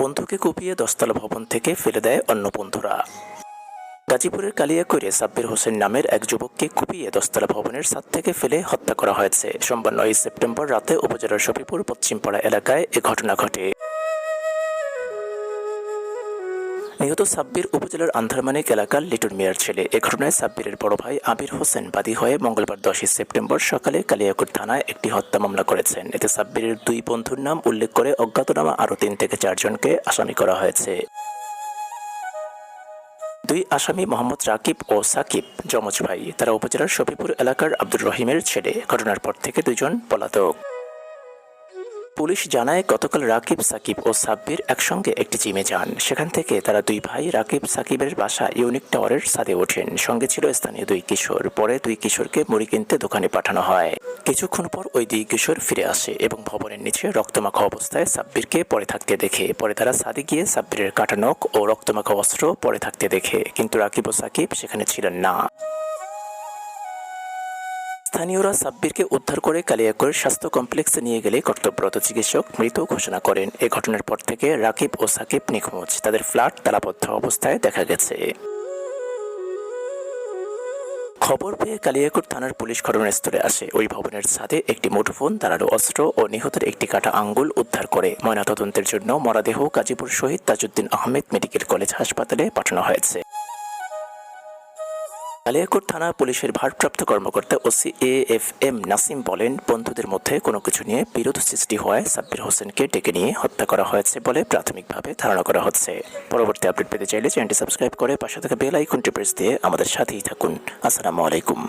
বন্ধুকে কুপিয়ে দশতলা ভবন থেকে ফেলে দেয় অন্য বন্ধুরা। গাজীপুরের কালিয়াকৈরে সাব্বির হোসেন নামের এক যুবককে কুপিয়ে দশতলা ভবনের ছাদ থেকে ফেলে হত্যা করা হয়েছে। সোমবার নয় সেপ্টেম্বর রাতে উপজেলার শফিপুর পশ্চিমপাড়া এলাকায় এ ঘটনা ঘটে। নিহত সাব্বির উপজেলার আন্ধারমানিক এলাকার লিটন মিয়ার ছেলে। এ ঘটনায় সাব্বিরের বড় ভাই আবির হোসেন বাদী হয়ে মঙ্গলবার দশই সেপ্টেম্বর সকালে কালিয়াকুর থানায় একটি হত্যা মামলা করেছেন। এতে সাব্বিরের দুই বন্ধুর নাম উল্লেখ করে অজ্ঞাতনামা আরও তিন থেকে চারজনকে আসামি করা হয়েছে। দুই আসামি মোহাম্মদ রাকিব ও সাকিব যমজ ভাই, তারা উপজেলার শফিপুর এলাকার আব্দুর রহিমের ছেলে। ঘটনার পর থেকে দুজন পলাতক। পুলিশ জানায়, গতকাল রাকিব, সাকিব ও সাব্বির একসঙ্গে একটি জিমে যান। সেখান থেকে তারা দুই ভাই, রাকিব, সাকিবের বাসা ইউনিক টাওয়ারের ছাদে ওঠেন। সঙ্গে ছিল স্থানীয় দুই কিশোর। পরে দুই কিশোরকে মুড়ি কিনতে দোকানে পাঠানো হয়। কিছুক্ষণ পর ওই দুই কিশোর ফিরে আসে এবং ভবনের নিচে রক্তমাখা অবস্থায় সাব্বিরকে পড়ে থাকতে দেখে। পরে তারা সাদে গিয়ে সাব্বিরের কাটানক ও রক্তমাখা অস্ত্র পড়ে থাকতে দেখে। কিন্তু রাকিব ও সাকিব সেখানে ছিলেন না। স্থানীয়রা সাব্বিরকে উদ্ধার করে কালিয়াকৈর স্বাস্থ্য কমপ্লেক্সে নিয়ে গেলে কর্তব্যরত চিকিৎসক মৃত ঘোষণা করেন। এ ঘটনার পর থেকে রাকিব ও সাকিব নিখোঁজ। তাদের ফ্ল্যাট তালাবদ্ধ অবস্থায় দেখা গেছে। খবর পেয়ে কালিয়াকুর থানার পুলিশ ঘটনাস্থলে আসে। ওই ভবনের ছাদে একটি মুঠোফোন তারারও অস্ত্র ও নিহতের একটি কাটা আঙ্গুল উদ্ধার করে। ময়নাতদন্তের জন্য মরাদেহ গাজীপুর শহীদ তাজউদ্দিন আহমেদ মেডিকেল কলেজ হাসপাতালে পাঠানো হয়েছে। কালিয়াকোট থানা পুলিশের ভারপ্রাপ্ত কর্মকর্তা OC A F M Nasim বলেন, বন্ধুদের মধ্যে কোনো কিছু নিয়ে বিরোধ সৃষ্টি হওয়ায় সাব্বির হোসেনকে ডেকে নিয়ে হত্যা করা হয়েছে বলে প্রাথমিকভাবে ধারণা করা হচ্ছে। পরবর্তী আপডেট পেতে চাইলে চ্যানেলটি সাবস্ক্রাইব করে পাশে থাকা বেল আইকনটি প্রেস দিয়ে আমাদের সাথেই থাকুন। আসসালামু আলাইকুম।